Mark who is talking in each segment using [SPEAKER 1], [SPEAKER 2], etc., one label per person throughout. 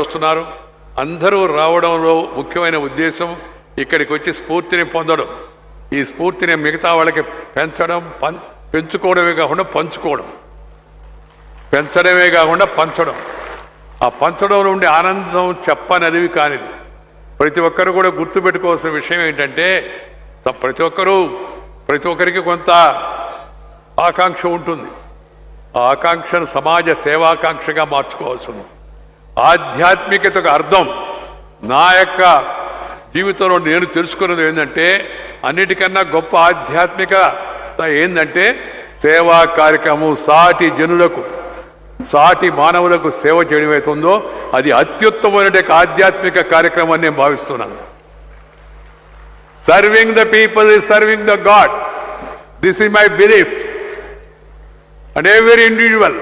[SPEAKER 1] వస్తున్నారు. అందరూ రావడంలో ముఖ్యమైన ఉద్దేశం ఇక్కడికి వచ్చి స్ఫూర్తిని పొందడం. ఈ స్ఫూర్తిని మిగతా వాళ్ళకి పెంచడం పం పెంచుకోవడమే కాకుండా పంచుకోవడం. పెంచడమే కాకుండా పంచడం. ఆ పంచడంలో ఉండే ఆనందం చెప్పనదివి కానిది. ప్రతి ఒక్కరు కూడా గుర్తుపెట్టుకోవాల్సిన విషయం ఏంటంటే ప్రతి ఒక్కరూ ప్రతి ఒక్కరికి కొంత ఆకాంక్ష ఉంటుంది. ఆ ఆకాంక్షను సమాజ సేవాకాంక్షగా మార్చుకోవాల్సి ఉంది ఆధ్యాత్మికతకు అర్థం. నా యొక్క జీవితంలో నేను తెలుసుకున్నది ఏంటంటే అన్నిటికన్నా గొప్ప ఆధ్యాత్మికత ఏంటంటే సేవా కార్యక్రమం సాటి జనులకు సాటి మానవులకు సేవ చేయడం అవుతుందో అది అత్యుత్తమైన ఆధ్యాత్మిక కార్యక్రమం అని నేను భావిస్తున్నాను. Serving the people is serving the god this ఈ my belief and every individual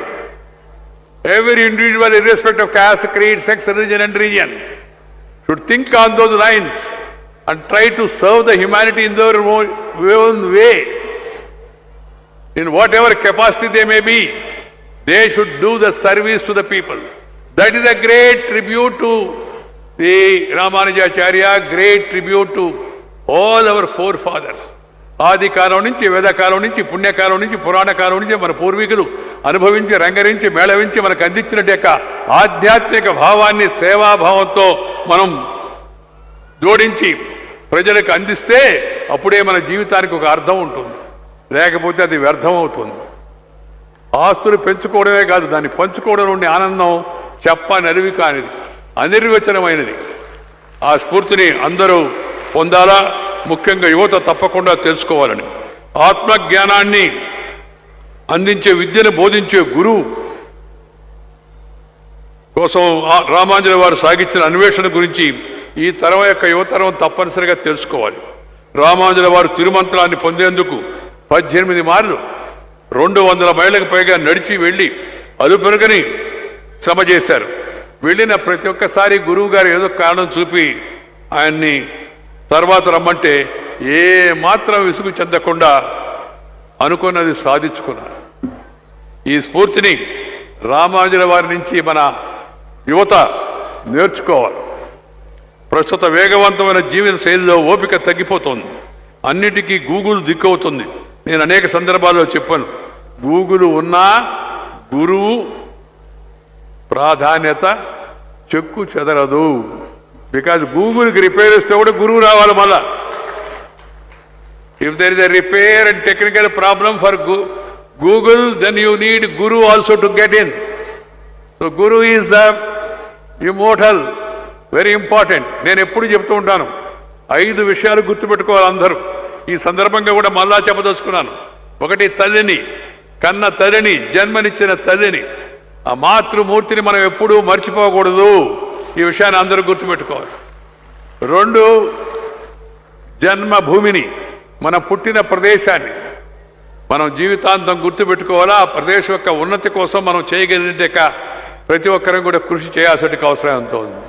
[SPEAKER 1] Every individual, irrespective of caste, creed, sex, religion, and region, should think on those lines and try to serve the humanity in their own own way. In whatever capacity they may be, they should do the service to the people. That is a great tribute to the Ramanujacharya, great tribute to all our forefathers. ఆది కాలం నుంచి వేదకాలం నుంచి పుణ్యకాలం నుంచి పురాణ కాలం నుంచి మన పూర్వీకులు అనుభవించి రంగరించి మేళవించి మనకు అందించినట్టు యొక్క ఆధ్యాత్మిక భావాన్ని సేవాభావంతో మనం జోడించి ప్రజలకు అందిస్తే అప్పుడే మన జీవితానికి ఒక అర్థం ఉంటుంది. లేకపోతే అది వ్యర్థం అవుతుంది ఆస్తులు పెంచుకోవడమే కాదు దాన్ని పంచుకోవడం నుండి ఆనందం చెప్పనరివి కానిది అనిర్వచనమైనది. ఆ స్ఫూర్తిని అందరూ పొందాలా? ముఖ్యంగా యువత తప్పకుండా తెలుసుకోవాలని. ఆత్మజ్ఞానాన్ని అందించే విద్యను బోధించే గురువు కోసం రామాంజన వారు సాగించిన అన్వేషణ గురించి ఈ తరం యొక్క యువతరం తప్పనిసరిగా తెలుసుకోవాలి. రామాంజన వారు తిరుమంత్రాన్ని పొందేందుకు పద్దెనిమిది మార్లు రెండు వందల మైళ్ళకు పైగా నడిచి వెళ్ళి అదుపెరుగని శ్రమ చేశారు. వెళ్ళిన ప్రతి ఒక్కసారి గురువు గారు ఏదో కారణం చూపి ఆయన్ని తర్వాత రమ్మంటే ఏ మాత్రం విసుగు చెందకుండా అనుకున్నది సాధించుకున్నారు. ఈ స్ఫూర్తిని రామానుజుల వారి నుంచి మన యువత నేర్చుకోవాలి. ప్రస్తుత వేగవంతమైన జీవన శైలిలో ఓపిక తగ్గిపోతుంది. అన్నిటికీ గూగుల్ దిక్కవుతుంది. నేను అనేక సందర్భాల్లో చెప్పాను గూగుల్ ఉన్నా గురువు ప్రాధాన్యత చెక్కు చెదరదు. బికాజ్ గూగుల్కి రిపేర్ ఇస్తే కూడా గురువు రావాలి మళ్ళా. If there is a repair and technical problem for Google then you need guru also to get in so guru is immortal very important నేను ఎప్పుడు చెప్తూ ఉంటాను ఐదు విషయాలు గుర్తుపెట్టుకోవాలి అందరూ. ఈ సందర్భంగా కూడా మళ్ళా చెప్పదలుచుకున్నాను. ఒకటి తల్లిని కన్న తల్లిని జన్మనిచ్చిన తల్లిని. ఆ మాతృమూర్తిని మనం ఎప్పుడూ మర్చిపోకూడదు. ఈ విషయాన్ని అందరూ గుర్తుపెట్టుకోవాలి. రెండు జన్మభూమిని. మన పుట్టిన ప్రదేశాన్ని మనం జీవితాంతం గుర్తుపెట్టుకోవాలా? ఆ ప్రదేశం యొక్క ఉన్నతి కోసం మనం చేయగలిగిన ప్రతి ఒక్కరం కూడా కృషి చేయాల్సిన అవసరం ఎంతో ఉంది.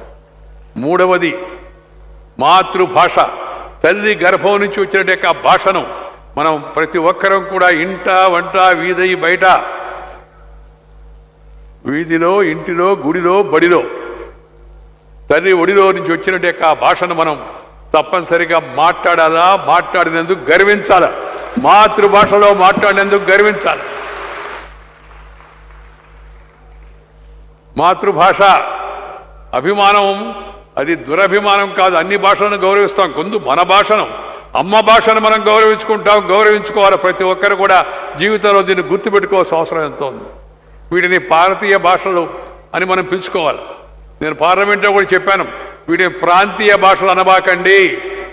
[SPEAKER 1] మూడవది మాతృభాష. తల్లి గర్భం నుంచి వచ్చిన యొక్క భాషను మనం ప్రతి ఒక్కరం కూడా ఇంట వంట వీధి బయట వీధిలో ఇంటిలో గుడిలో బడిలో తల్లి ఒడిలో నుంచి వచ్చినట్టు యొక్క భాషను మనం తప్పనిసరిగా మాట్లాడాలా? మాట్లాడినందుకు గర్వించాలా? మాతృభాషలో మాట్లాడినందుకు గర్వించాలి? మాతృభాష అభిమానం అది దురభిమానం కాదు. అన్ని భాషలను గౌరవిస్తాం. కొందు మన భాషను అమ్మ భాషను మనం గౌరవించుకుంటాం గౌరవించుకోవాలి? ప్రతి ఒక్కరు కూడా జీవితంలో దీన్ని గుర్తుపెట్టుకోవాల్సిన అవసరం ఎంతో ఉంది? వీటిని భారతీయ భాషలు అని మనం పిలుచుకోవాలి. నేను పార్లమెంట్లో కూడా చెప్పాను. వీటిని ప్రాంతీయ భాషలు అనబాకండి.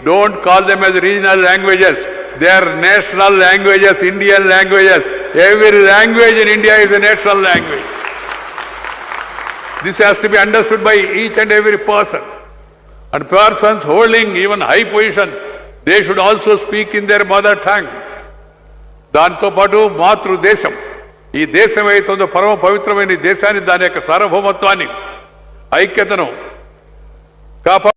[SPEAKER 1] Don't call them as regional languages they are national languages Indian languages every language in India is a national language this has to be understood by each and every person and persons holding even high positions, they should also speak in their mother tongue దాంతో పాటు మాతృదేశం. ఈ దేశం అవుతుందో పరమ పవిత్రమైన దేశాన్ని దాని యొక్క సార్వభౌమత్వాన్ని ఐక్యతను కాపాడు